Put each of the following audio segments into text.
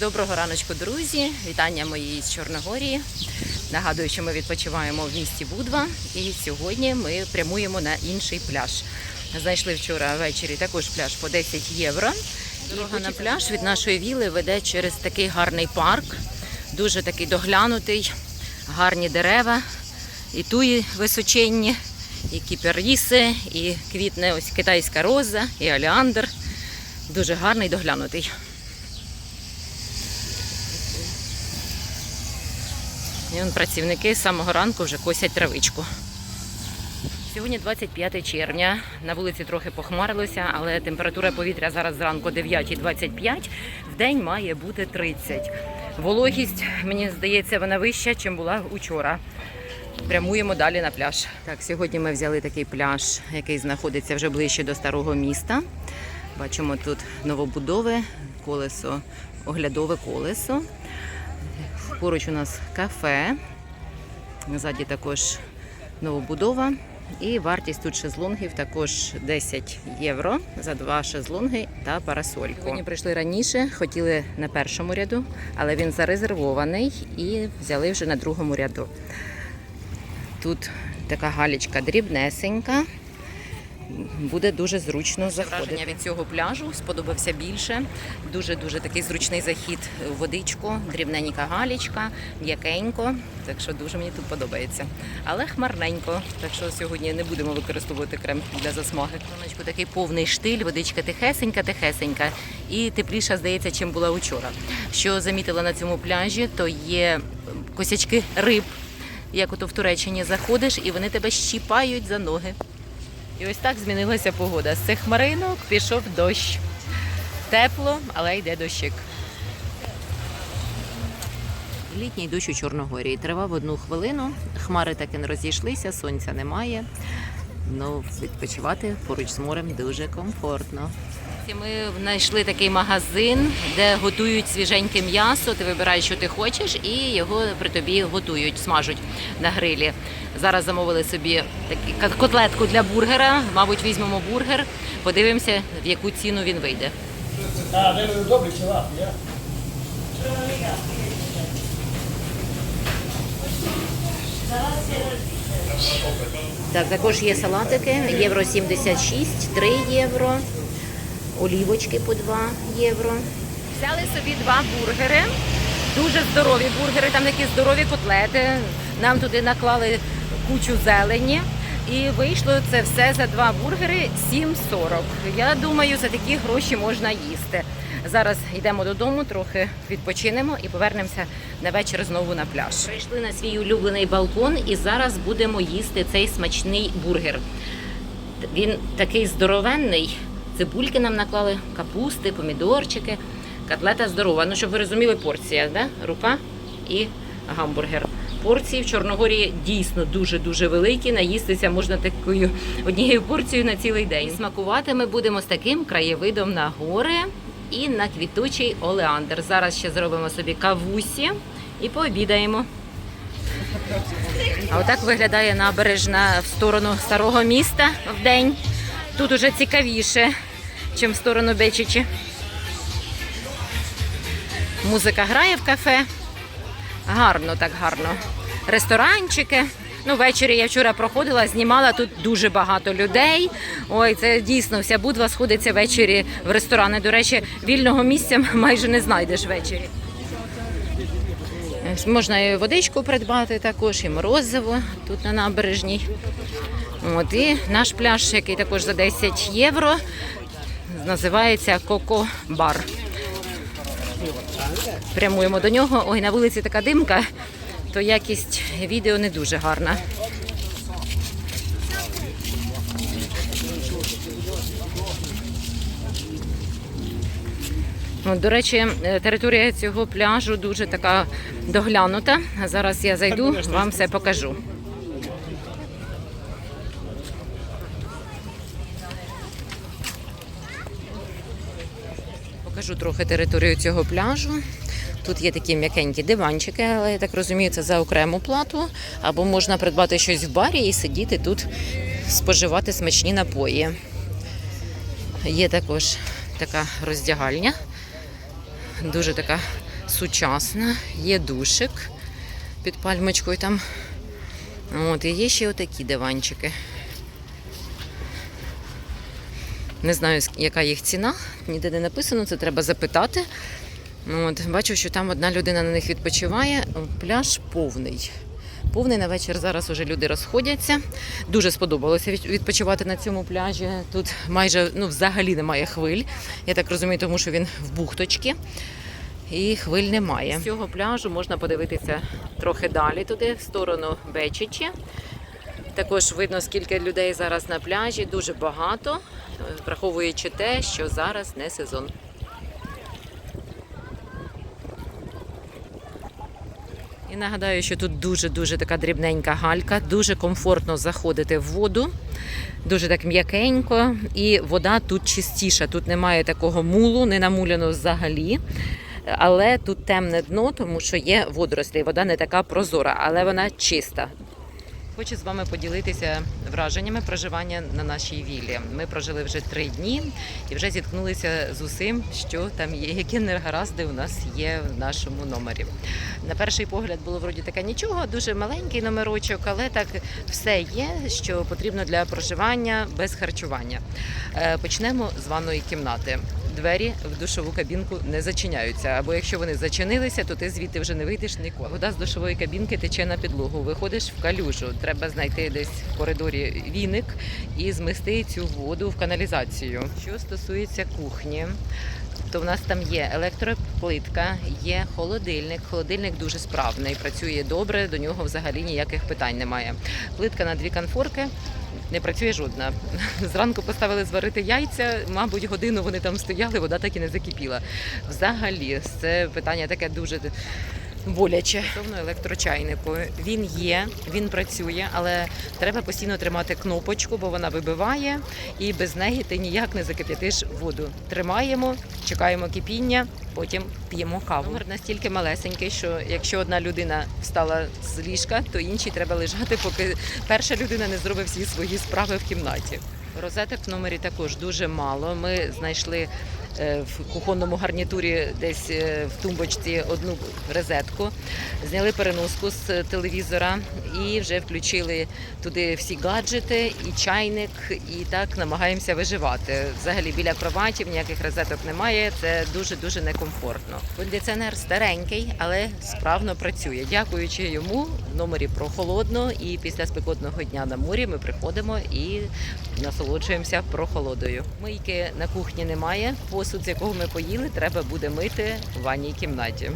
Доброго раночку, друзі! Вітання мої з Чорногорії. Нагадую, що ми відпочиваємо в місті Будва, і сьогодні ми прямуємо на інший пляж. Знайшли вчора ввечері також пляж по 10 євро. Дорога на пляж від нашої віли веде через такий гарний парк, дуже такий доглянутий, гарні дерева, і туї височенні, і кіперіси, і квітне ось китайська роза, і олеандр. Дуже гарний, доглянутий. І вон працівники з самого ранку вже косять травичку. Сьогодні 25 червня. На вулиці трохи похмарилося, але температура повітря зараз зранку 9,25, в день має бути 30. Вологість, мені здається, вона вища, ніж була учора. Прямуємо далі на пляж. Так, сьогодні ми взяли такий пляж, який знаходиться вже ближче до старого міста. Бачимо тут новобудови, колесо, оглядове колесо. Поруч у нас кафе. Ззаді також новобудова. І вартість тут шезлонгів також 10 євро за два шезлонги та парасольку. Сьогодні прийшли раніше, хотіли на першому ряду, але він зарезервований і взяли вже на другому ряду. Тут така галічка дрібнесенька. Буде дуже зручно заходити. Враження від цього пляжу сподобався більше. Дуже дуже такий зручний захід водичку, дрібненька галічка, м'якенько. Так що дуже мені тут подобається. Але хмарненько. Так що сьогодні не будемо використовувати крем для засмаги. Сонечко такий повний штиль, водичка тихесенька, тихесенька і тепліша здається, чим була вчора. Що замітила на цьому пляжі, то є косячки риб. Як ото в Туреччині заходиш, і вони тебе щіпають за ноги. І ось так змінилася погода. З цих хмаринок пішов дощ. Тепло, але йде дощик. Літній дощ у Чорногорії тривав одну хвилину. Хмари так і не розійшлися, сонця немає. Ну, відпочивати поруч з морем дуже комфортно. Ми знайшли такий магазин, де готують свіженьке м'ясо. Ти вибираєш, що ти хочеш, і його при тобі готують, смажуть на грилі. Зараз замовили собі такі котлетку для бургера. Мабуть, візьмемо бургер, подивимося, в яку ціну він вийде. Dobry cielap, ja? Так, також є салатики, євро 76, 3 євро, олівочки по 2 євро. Взяли собі два бургери, дуже здорові бургери, там такі здорові котлети. Нам туди наклали кучу зелені. І вийшло це все за два бургери 7,40. Я думаю, за такі гроші можна їсти. Зараз йдемо додому, трохи відпочинемо і повернемося на вечір знову на пляж. Прийшли на свій улюблений балкон і зараз будемо їсти цей смачний бургер. Він такий здоровенний. Цибульки нам наклали, капусти, помідорчики. Котлета здорова. Ну, щоб ви розуміли, порція, да? рука і гамбургер. Порції в Чорногорії дійсно дуже-дуже великі. Наїстися можна такою однією порцією на цілий день. Смакувати ми будемо з таким краєвидом на гори і на квітучий олеандр. Зараз ще зробимо собі кавусі і пообідаємо. А отак виглядає набережна в сторону старого міста в день. Тут уже цікавіше, ніж в сторону Бечичі. Музика грає в кафе. Гарно, так гарно. Ресторанчики. Ну, ввечері я вчора проходила, знімала тут дуже багато людей. Ой, це дійсно вся будва сходиться ввечері в ресторани. До речі, вільного місця майже не знайдеш ввечері. Е, Можна і водичку придбати також, і морозиво тут на набережній. От, і наш пляж, який також за 10 євро, називається Коко Бар. Прямуємо до нього. Ой, на вулиці така димка, то якість відео не дуже гарна. До речі, е, територія цього пляжу дуже така доглянута. Зараз я зайду, вам все покажу. Покажу трохи територію цього пляжу. Тут є такі м'якенькі диванчики, але я так розумію, це за окрему плату. Або можна придбати щось в барі і сидіти тут, споживати смачні напої. Є також така роздягальня дуже така сучасна. Є душик під пальмочкою там. От, і є ще отакі диванчики. Не знаю, яка їх ціна, ніде не написано, це треба запитати. От, бачу, що там одна людина на них відпочиває. Пляж повний. Повний на вечір зараз уже люди розходяться. Дуже сподобалося відпочивати на цьому пляжі. Тут майже ну, взагалі немає хвиль. Я так розумію, тому що він в бухточці. І хвиль немає. З цього пляжу можна подивитися трохи далі туди, в сторону Бечичі. Також видно, скільки людей зараз на пляжі, дуже багато, враховуючи те, що зараз не сезон. І нагадаю, що тут дуже-дуже така дрібненька галька, дуже комфортно заходити в воду, дуже так м'якенько, і вода тут чистіша. Тут немає такого мулу, не намуляно взагалі. Але тут темне дно, тому що є водорослі. Вода не така прозора, але вона чиста. Хочу з вами поділитися враженнями проживання на нашій віллі. Ми прожили вже три дні і вже зіткнулися з усім, що там є, які негаразди у нас є в нашому номері. На перший погляд було вроді таке нічого, дуже маленький номерочок, але так все є, що потрібно для проживання без харчування. Е, Почнемо з ванної кімнати. Двері в душову кабінку не зачиняються. Або якщо вони зачинилися, то ти звідти вже не вийдеш ніколи. Вода з душової кабінки тече на підлогу. Виходиш в калюжу. Треба знайти десь в коридорі віник і змести цю воду в каналізацію. Що стосується кухні, то в нас там є електроплитка, є холодильник. Холодильник дуже справний, працює добре, до нього взагалі ніяких питань немає. Плитка на дві конфорки. Не працює жодна. Зранку поставили зварити яйця, мабуть, годину вони там стояли, вода так і не закипіла. Взагалі, це питання таке дуже боляче. Стосовно електрочайнику. Він є, він працює, але треба постійно тримати кнопочку, бо вона вибиває, і без неї ти ніяк не закип'ятиш воду. Тримаємо, чекаємо кипіння, потім п'ємо каву. Номер настільки малесенький, що якщо одна людина встала з ліжка, то іншій треба лежати, поки перша людина не зробить всі свої справи в кімнаті. Розеток в номері також дуже мало. Ми знайшли в кухонному гарнітурі десь е, в тумбочці одну розетку, зняли переноску з телевізора і вже включили туди всі гаджети і чайник, і так намагаємося виживати. Взагалі біля кроватів ніяких розеток немає. Це дуже дуже некомфортно. Кондиціонер старенький, але справно працює. Дякуючи йому, номері прохолодно, і після спекотного дня на морі ми приходимо і насолоджуємося прохолодою. Мийки на кухні немає. Посуд, з якого ми поїли, треба буде мити в ванній кімнаті.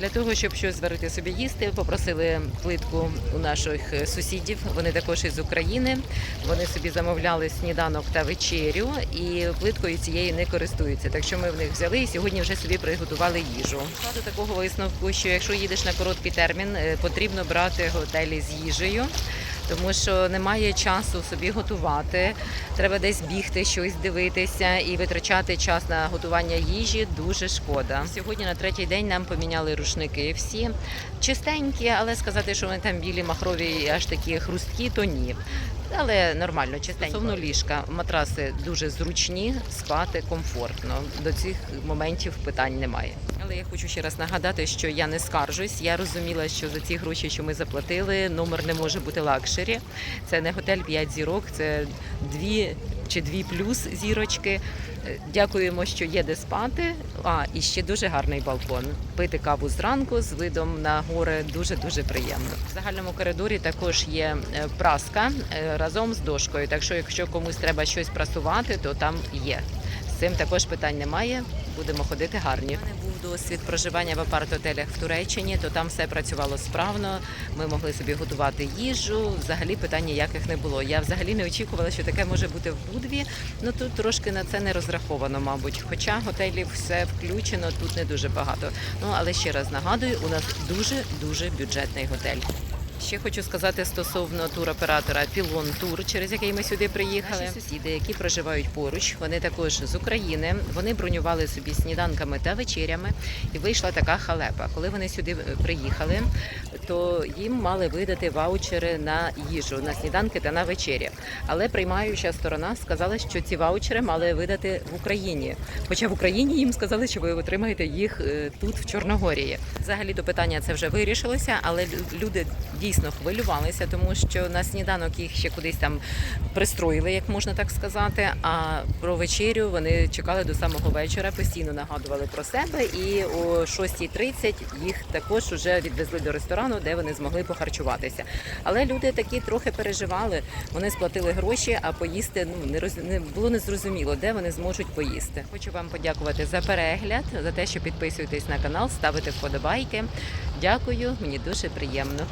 Для того, щоб щось зварити собі їсти, попросили плитку у наших сусідів. Вони також із України. Вони собі замовляли сніданок та вечерю, і плиткою цією не користуються. Так що ми в них взяли і сьогодні вже собі приготували їжу. До такого висновку, що якщо їдеш на короткий термін, е, потрібно брати готелі з їжею. Тому що немає часу собі готувати, треба десь бігти, щось дивитися і витрачати час на готування їжі дуже шкода. Сьогодні на третій день нам поміняли рушники всі чистенькі, але сказати, що вони там білі, махрові аж такі хрусткі, то ні. Але нормально, чистенько. Стосовно ліжка, матраси дуже зручні, спати комфортно. До цих моментів питань немає. Але я хочу ще раз нагадати, що я не скаржусь. Я розуміла, що за ці гроші, що ми заплатили, номер не може бути лакшері. Це не готель 5 зірок, це дві чи дві плюс зірочки. Е, Дякуємо, що є де спати. А і ще дуже гарний балкон. Пити каву зранку з видом на гори дуже дуже приємно. В загальному коридорі також є е, праска е, разом з дошкою. Так що, якщо комусь треба щось прасувати, то там є. Цим також питань немає. Будемо ходити гарні. У мене був досвід проживання в апарт-отелях в Туреччині, то там все працювало справно. Ми могли собі готувати їжу. Взагалі питань ніяких не було. Я взагалі не очікувала, що таке може бути в Будві. Ну тут трошки на це не розраховано, мабуть. Хоча готелів все включено, тут не дуже багато. Ну але ще раз нагадую, у нас дуже дуже бюджетний готель. Ще хочу сказати стосовно туроператора Пілон Тур, через який ми сюди приїхали. Наші сусіди, які проживають поруч, вони також з України. Вони бронювали собі сніданками та вечерями, і вийшла така халепа. Коли вони сюди е, приїхали, то їм мали видати ваучери на їжу, на сніданки та на вечері. Але приймаюча сторона сказала, що ці ваучери мали видати в Україні. Хоча в Україні їм сказали, що ви отримаєте їх е, тут, в Чорногорії. Взагалі то питання це вже вирішилося, але лю- люди дійсно хвилювалися, тому що на сніданок їх ще кудись там пристроїли, як можна так сказати. А про вечерю вони чекали до самого вечора, постійно нагадували про себе. І о 6.30 їх також вже відвезли до ресторану, де вони змогли похарчуватися. Але люди такі трохи переживали. Вони сплатили гроші, а поїсти ну не роз... не було незрозуміло, де вони зможуть поїсти. Хочу вам подякувати за перегляд, за те, що підписуєтесь на канал, ставите вподобайки. Дякую, мені дуже приємно.